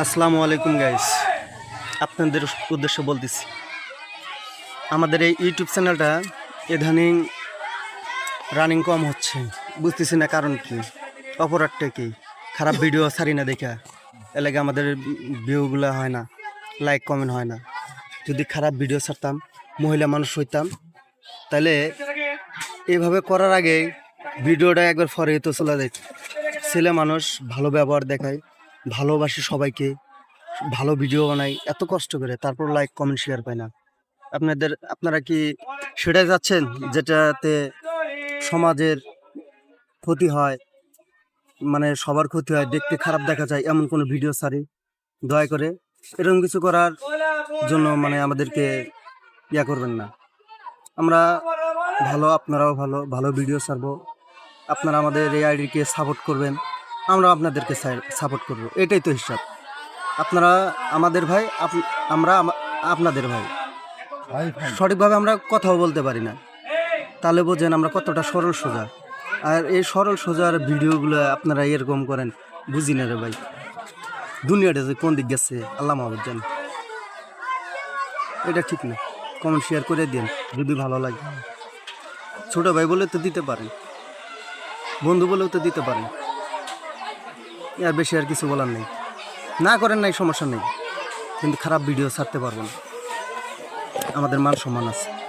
আসসালামু আলাইকুম গাইস আপনাদের উদ্দেশ্য বলতেছি, আমাদের এই ইউটিউব চ্যানেলটা ইদানিং রানিং কম হচ্ছে। বুঝতেছি না কারণ কি, অপরাধটা কি? খারাপ ভিডিও ছাড়ি না দেখা। এলাকা আমাদের ভিউগুলো হয় না লাইক কমেন্ট হয় না। যদি খারাপ ভিডিও ছাড়তাম, মহিলা মানুষ হইতাম তাহলে এইভাবে করার আগে ভিডিওটা একবার ফরে তো চলে যায় ছেলে মানুষ ভালো ব্যবহার দেখায় ভালোবাসি সবাইকে, ভালো ভিডিও বানাই, এত কষ্ট করে, তারপর লাইক কমেন্ট শেয়ার পাই না। আপনাদের, আপনারা কি সেটাই যাচ্ছেন যেটাতে সমাজের ক্ষতি হয় মানে সবার ক্ষতি হয়, দেখতে খারাপ দেখা যায়, এমন কোনো ভিডিও সারি দয়া করে, এরকম কিছু করার জন্য মানে আমাদেরকে ইয়া করবেন না। আমরা ভালো, আপনারাও ভালো ভালো ভিডিও ছাড়বো। আপনারা আমাদের এই আইডিকে সাপোর্ট করবেন। আমরা আপনাদেরকে সাপোর্ট করব। এটাই তো হিসাব। আপনারা, আমাদের ভাই আমরা আপনাদের ভাই। সঠিকভাবে আমরা কথাও বলতে পারি না। তাহলে বোঝেন আমরা কতটা সরল সোজা। আর এই সরল সোজার ভিডিওগুলো আপনারা এরকম করেন, বুঝি না রে ভাই। দুনিয়াটা যে কোন দিক গেছে, আল্লাহ মাহবুদ জান। এটা ঠিক না। কমেন্ট শেয়ার করে দিন, যদি ভালো লাগে। ছোটো ভাই বলে তো দিতে পারেন। বন্ধু বলেও তো দিতে পারেন। আর বেশি আর কিছু বলার নেই। না করেন নাই সমস্যা নেই। কিন্তু খারাপ ভিডিও ছাড়তে পারব না। আমাদের মান সম্মান আছে।